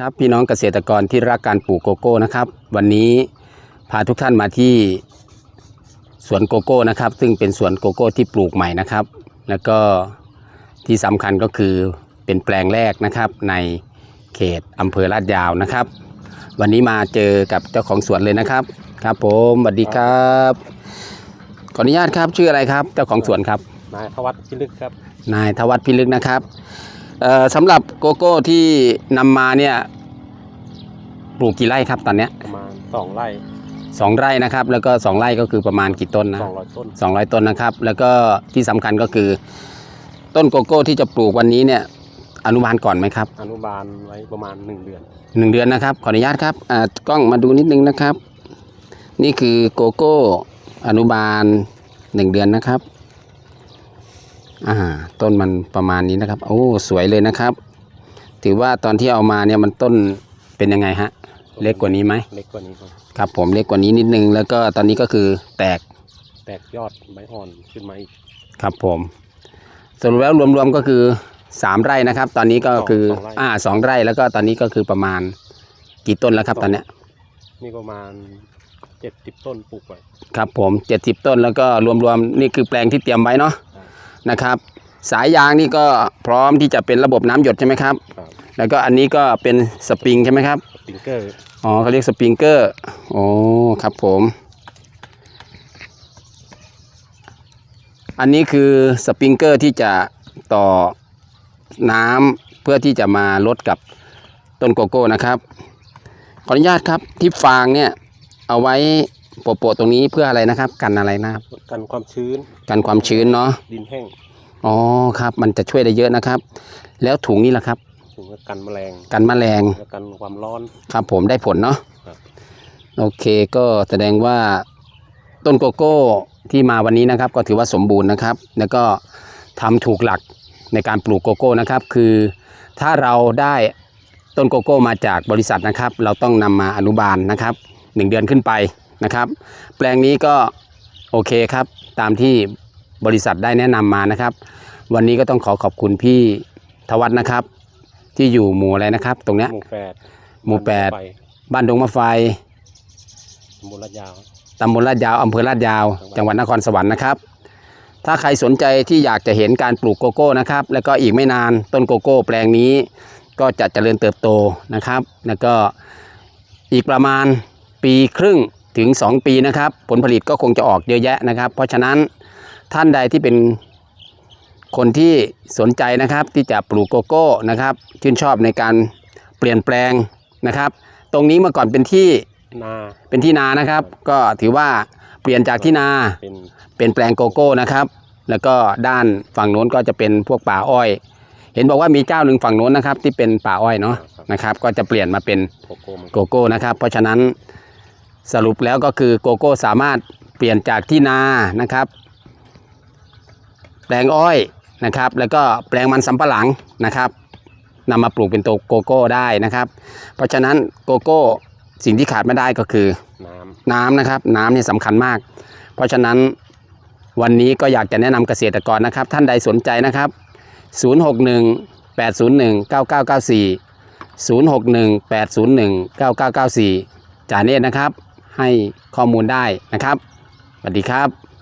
ครับพี่น้องเกษตรกรที่รักการปลูกโกโก้นะครับ วันนี้พาทุกท่านมาที่สวนโกโก้นะครับ ซึ่งเป็นสวนโกโก้ที่ปลูกใหม่นะครับ แล้วก็ที่สำคัญก็คือเป็นแปลงแรกนะครับ ในเขตอำเภอลาดยาวนะครับ วันนี้มาเจอกับเจ้าของสวนเลยนะครับ ครับผมสวัสดีครับขออนุญาตครับชื่ออะไรครับ เจ้าของสวนครับนายธวัฒน์พิลึกครับ นายทวัฒน์พิลึกนะครับเอ่อ สำหรับโกโก้ที่นำมาเนี่ยปลูกกี่ไร่ครับตอนเนี้ยประมาณสองไร่สองไร่นะครับ แล้วก็สองไร่ก็คือประมาณกี่ต้นนะสองร้อยต้นสองร้อยต้นนะครับ แล้วก็ที่สำคัญก็คือ ต้นโกโก้ที่จะปลูกวันนี้เนี่ย อนุบาลก่อนไหมครับ อนุบาลไว้ประมาณหนึ่งเดือนหนึ่งเดือนนะครับ ขออนุญาตครับอ่ากล้องมาดูนิดนึงนะครับ นี่คือโกโก้อนุบาลหนึ่งเดือนนะครับ อ่า ต้นมันประมาณนี้นะครับ โอ้สวยเลยนะครับ ถือว่าตอนที่เอามาเนี่ยมันต้นเป็นยังไงฮะ เล็กกว่านี้ไหมเล็กกว่านี้ครับครับ ผมเล็กกว่านี้นิดนึง แล้วก็ตอนนี้ก็คือแตกแตกยอดใบอ่อนขึ้นมาอีกครับผมสรุปแล้วรวมๆก็คือสามไร่นะครับ ตอนนี้ก็คือ อ่าสองไร่แล้วก็ตอนนี้ก็คือประมาณกี่ต้นแล้วครับตอนเนี้ยนี่ประมาณเจ็ดสิบต้นปลูกไว้ครับผม70ต้นแล้วก็รวมๆนี่คือแปลงที่เตรียมไว้เนาะครับ นะครับ สายยางนี่ก็พร้อมที่จะเป็นระบบน้ำหยดใช่ไหมครับ ครับแล้วก็อันนี้ก็เป็นสปริงใช่ไหมครับ สปริงเกอร์อ๋อเขาเรียกสปริงเกอร์โอ้ครับผม อันนี้คือสปริงเกอร์ที่จะต่อน้ำเพื่อที่จะมาลดกับต้นโกโก้นะครับ ขออนุญาตครับที่ฟางเนี่ยเอาไว้ โปะๆตรงนี้เพื่ออะไรนะครับ กันอะไรนะครับกันความชื้น กันความชื้นเนาะดินแห้งอ๋อครับ มันจะช่วยได้เยอะนะครับ แล้วถุงนี่แหละครับถึงกับกันแมลงกันแมลงและกันความร้อน ครับผมได้ผลเนาะครับ โอเคก็แสดงว่าต้นโกโก้ที่มาวันนี้นะครับ ก็ถือว่าสมบูรณ์นะครับ แล้วก็ทำถูกหลักในการปลูกโกโก้นะครับ คือถ้าเราได้ต้นโกโก้มาจากบริษัทนะครับ เราต้องนำมาอนุบาลนะครับหนึ่งเดือนขึ้นไป นะครับ แปลงนี้ก็โอเคครับตามที่บริษัทได้แนะนำมานะครับ วันนี้ก็ต้องขอขอบคุณพี่ทวัฒน์นะครับ ที่อยู่หมู่อะไรนะครับ ตรงเนี้ยหมู่แปดหมู่แปดไปบ้านดงมะไฟตำบลลาดยาว ตำบลลาดยาวอำเภอลาดยาว จังหวัดนครสวรรค์นะครับ ถ้าใครสนใจที่อยากจะเห็นการปลูกโกโก้นะครับ แล้วก็อีกไม่นานต้นโกโก้ แปลงนี้ ก็จะเจริญเติบโตนะครับ แล้วก็อีกประมาณปีครึ่ง ถึง 2 ปีนะครับ ผลผลิตก็คงจะออกเยอะแยะนะครับ เพราะฉะนั้นท่านใดที่เป็นคนที่สนใจนะครับที่จะปลูกโกโก้นะครับชื่นชอบในการเปลี่ยนแปลงนะครับ ตรงนี้เมื่อก่อนเป็นที่นาเป็นที่นานะครับ ก็ถือว่าเปลี่ยนจากที่นาเป็นเป็นแปลงโกโก้นะครับ แล้วก็ด้านฝั่งโน้นก็จะเป็นพวกป่าอ้อย เห็นบอกว่ามีเจ้าหนึ่งฝั่งโน้นนะครับที่เป็นป่าอ้อยเนาะนะครับ ก็จะเปลี่ยนมาเป็นโกโก้มันโกโก้นะครับ เพราะฉะนั้น สรุปแล้วก็คือโกโก้สามารถเปลี่ยนจากที่นานะครับ แปลงอ้อยนะครับ แล้วก็แปลงมันสำปะหลังนะครับนำมาปลูกเป็นตัวโกโก้ได้นะครับ เพราะฉะนั้นโกโก้สิ่งที่ขาดไม่ได้ก็คือน้ำน้ำนะครับ น้ำเนี่ยสำคัญมาก เพราะฉะนั้นวันนี้ก็อยากจะแนะนำเกษตรกรนะครับ ท่านใดสนใจนะครับ 061 801 9994 061 801 9994จ่าเนตรนะครับ ให้ข้อมูลได้นะครับสวัสดีครับ